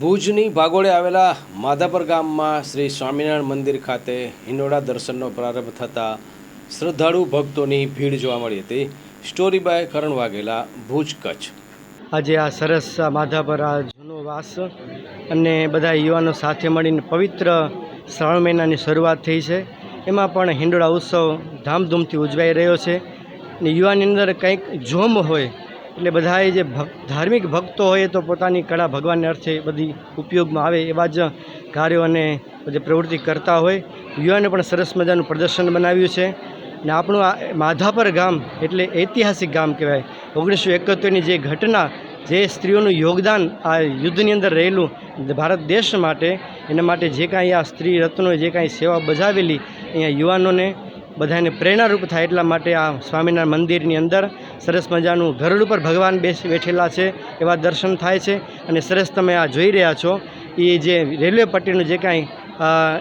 ભુજની ભાગોળે આવેલા માધાપર ગામમાં શ્રી સ્વામિનારાયણ મંદિર ખાતે હિંડોળા દર્શનનો પ્રારંભ થતાં શ્રદ્ધાળુ ભક્તોની ભીડ જોવા મળી હતી. Story by Karan Vaghela, Bhuj Kutch. આજે આ સરસ માધાપર માધા આ જૂનો વાસ અને બધા યુવાનો સાથે મળીને પવિત્ર શ્રાવણ મહિનાની શરૂઆત થઈ છે. એમાં પણ હિંડોળા ઉત્સવ ધામધૂમથી ઉજવાઈ રહ્યો છે. ને યુવાની અંદર કંઈક જોમ હોય એટલે બધાએ જે ભક્ત ધાર્મિક ભક્તો હોય તો પોતાની કળા ભગવાનને અર્થે બધી ઉપયોગમાં આવે એવા જ કાર્યો અને બધી પ્રવૃત્તિ કરતા હોય. યુવાને પણ સરસ મજાનું પ્રદર્શન બનાવ્યું છે. ને આપણું આ માધાપર ગામ એટલે ઐતિહાસિક ગામ કહેવાય. ઓગણીસો એકોતેરની જે ઘટના, જે સ્ત્રીઓનું યોગદાન આ યુદ્ધની અંદર રહેલું ભારત દેશ માટે, એના માટે જે કાંઈ આ સ્ત્રી રત્નોએ જે કાંઈ સેવા બજાવેલી અહીંયા યુવાનોને બધાને પ્રેરણારૂપ થાય એટલા માટે આ સ્વામિનારાયણ મંદિરની અંદર સરસ મજાનું ગરુડ ઉપર ભગવાન બેસી બેઠેલા છે, એવા દર્શન થાય છે. અને સરસ તમે આ જોઈ રહ્યા છો, એ જે રેલવે પટ્ટીનું જે કાંઈ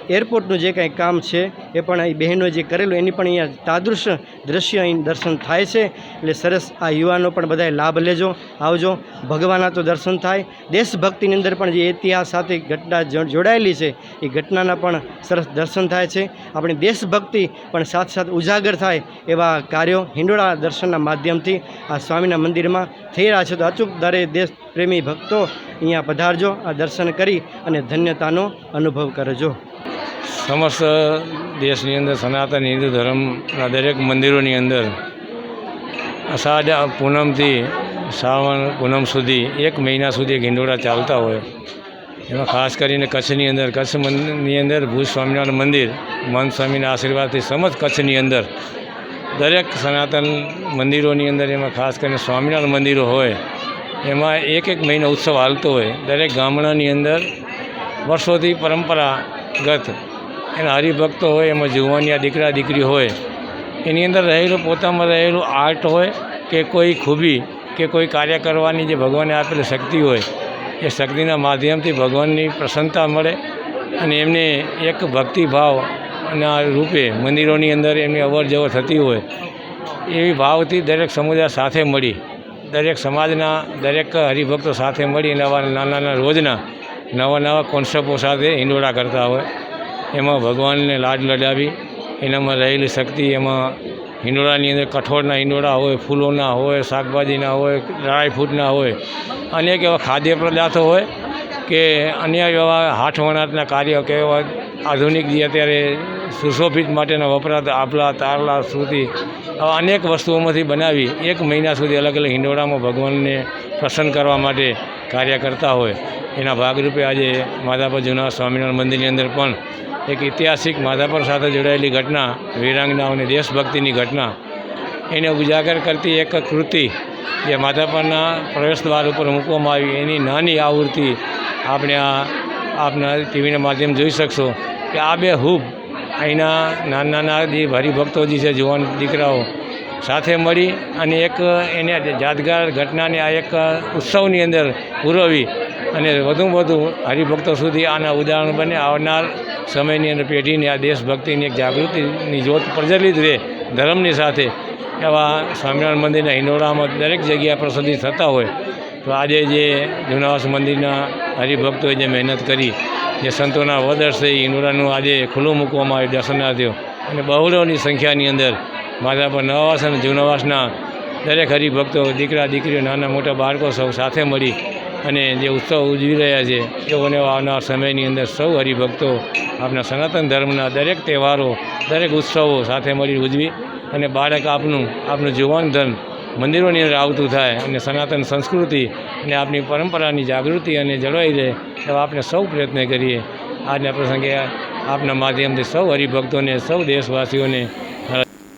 એરપોર્ટનું જે કાંઈ કામ છે, એ પણ અહીં બહેનો જે કરેલું, એની પણ અહીંયા તાદૃશ દ્રશ્ય અહીં દર્શન થાય છે. એટલે સરસ આ યુવાનો પણ બધાએ લાભ લેજો, આવજો. ભગવાનના તો દર્શન થાય. દેશભક્તિની અંદર પણ જે ઇતિહાસ સાથે ઘટના જોડાયેલી છે, એ ઘટનાના પણ સરસ દર્શન થાય છે. આપણી દેશભક્તિ પણ સાથે સાથે ઉજાગર થાય એવા કાર્યો હિંડોળા દર્શનના માધ્યમથી આ સ્વામીના મંદિરમાં થઈ રહ્યા છે. તો અચૂક દરે દેશ પ્રેમી ભક્તો અહીંયા પધારજો, આ દર્શન કરી અને ધન્યતાનો અનુભવ કરજો. સમસ્ત દેશની અંદર સનાતન હિન્દુ ધર્મના દરેક મંદિરોની અંદર અષાઢ પૂનમથી શ્રાવણ પૂનમ સુધી એક મહિના સુધી ગિંડોળા ચાલતા હોય. એમાં ખાસ કરીને કચ્છની અંદર, કચ્છની અંદર ભુજ સ્વામિનારાયણ મંદિર મન સ્વામીના આશીર્વાદથી સમસ્ત કચ્છની અંદર દરેક સનાતન મંદિરોની અંદર એમાં ખાસ કરીને સ્વામિનારાયણ મંદિરો હોય એમાં એક એક મહિનો ઉત્સવ હાલતો હોય. દરેક ગામડાની અંદર વર્ષોથી પરંપરાગત એના હરિભક્તો હોય, એમાં જુવાનિયા દીકરા દીકરી હોય. એની અંદર રહેલું, પોતામાં રહેલું આર્ટ હોય કે કોઈ ખૂબી કે કોઈ કાર્ય કરવાની જે ભગવાને આપેલી શક્તિ હોય, એ શક્તિના માધ્યમથી ભગવાનની પ્રસન્નતા મળે અને એમને એક ભક્તિભાવ ના રૂપે મંદિરોની અંદર એમની અવર જવર થતી હોય, એવી ભાવથી દરેક સમુદાય સાથે મળી. દરેક સમાજના દરેક હરિભક્તો સાથે મળી નવા નાના નાના રોજના નવા નવા કોન્સેપ્ટો સાથે હિંડોળા કરતા હોય. એમાં ભગવાનને લાડ લડાવી, એનામાં રહેલી શક્તિ, એમાં હિંડોળાની અંદર કઠોળના હિંડોળા હોય, ફૂલોના હોય, શાકભાજીના હોય ડ્રાયફ્રૂટના હોય, અનેક એવા ખાદ્ય પદાર્થો હોય કે અન્ય એવા હાથ વણાટના કાર્યો કે એવા આધુનિક જે અત્યારે સુશોભિત માટેના વપરાતા આપલા, તારલા શ્રુતિ આવા અનેક વસ્તુઓમાંથી બનાવી એક મહિના સુધી અલગ અલગ હિંડોળામાં ભગવાનને પ્રસન્ન કરવા માટે કાર્ય કરતા હોય. એના ભાગરૂપે આજે માધાપર જૂના સ્વામિનારાયણ મંદિરની અંદર પણ એક ઐતિહાસિક માધાપર સાથે જોડાયેલી ઘટના વીરાંગનાઓની દેશભક્તિની ઘટના, એને ઉજાગર કરતી એક કૃતિ જે માધાપરના પ્રવેશ દ્વાર ઉપર મૂકવામાં આવી. એની નાની આવૃત્તિ આપણે આ આપના ટીવીના માધ્યમ જોઈ શકશો કે આ બે હૂબ અહીંના નાના નાના જે હરિભક્તો જે છે, જુવાન દીકરાઓ સાથે મળી અને એક એને યાદગાર ઘટનાને આ એક ઉત્સવની અંદર પુરવી અને વધુમાં વધુ હરિભક્તો સુધી આના ઉદાહરણ બને. આવનાર સમયની અંદર પેઢીની આ દેશભક્તિની એક જાગૃતિની જ્યોત પ્રજ્વલિત રહે ધર્મની સાથે. એવા સ્વામિનારાયણ મંદિરના હિંડોળામાં દરેક જગ્યાએ પ્રસિદ્ધિ થતા હોય. તો આજે જે જુનાવાસ મંદિરના હરિભક્તોએ જે મહેનત કરી જે સંતોના વદર્શે હિંડોળાનું આજે ખુલ્લું મૂકવામાં આવ્યું દર્શનાર્થીઓ અને બહુલોની સંખ્યાની અંદર માતા પર નવાવાસ અને જૂનાવાસના દરેક હરિભક્તો, દીકરા, દીકરીઓ, નાના મોટા બાળકો સૌ સાથે મળી અને જે ઉત્સવ ઉજવી રહ્યા છે તેઓને આવનાર સમયની અંદર સૌ હરિભક્તો આપના સનાતન ધર્મના દરેક તહેવારો, દરેક ઉત્સવો સાથે મળી ઉજવી અને બાળક આપનું આપનું જુવાન ધન મંદિરોની અંદર આવતું થાય અને સનાતન સંસ્કૃતિ અને આપની પરંપરાની જાગૃતિ અને જળવાઈ રહે એવા આપણે સૌ પ્રયત્ન કરીએ. આજના પ્રસંગે આપના માધ્યમથી સૌ હરિભક્તોને, સૌ દેશવાસીઓને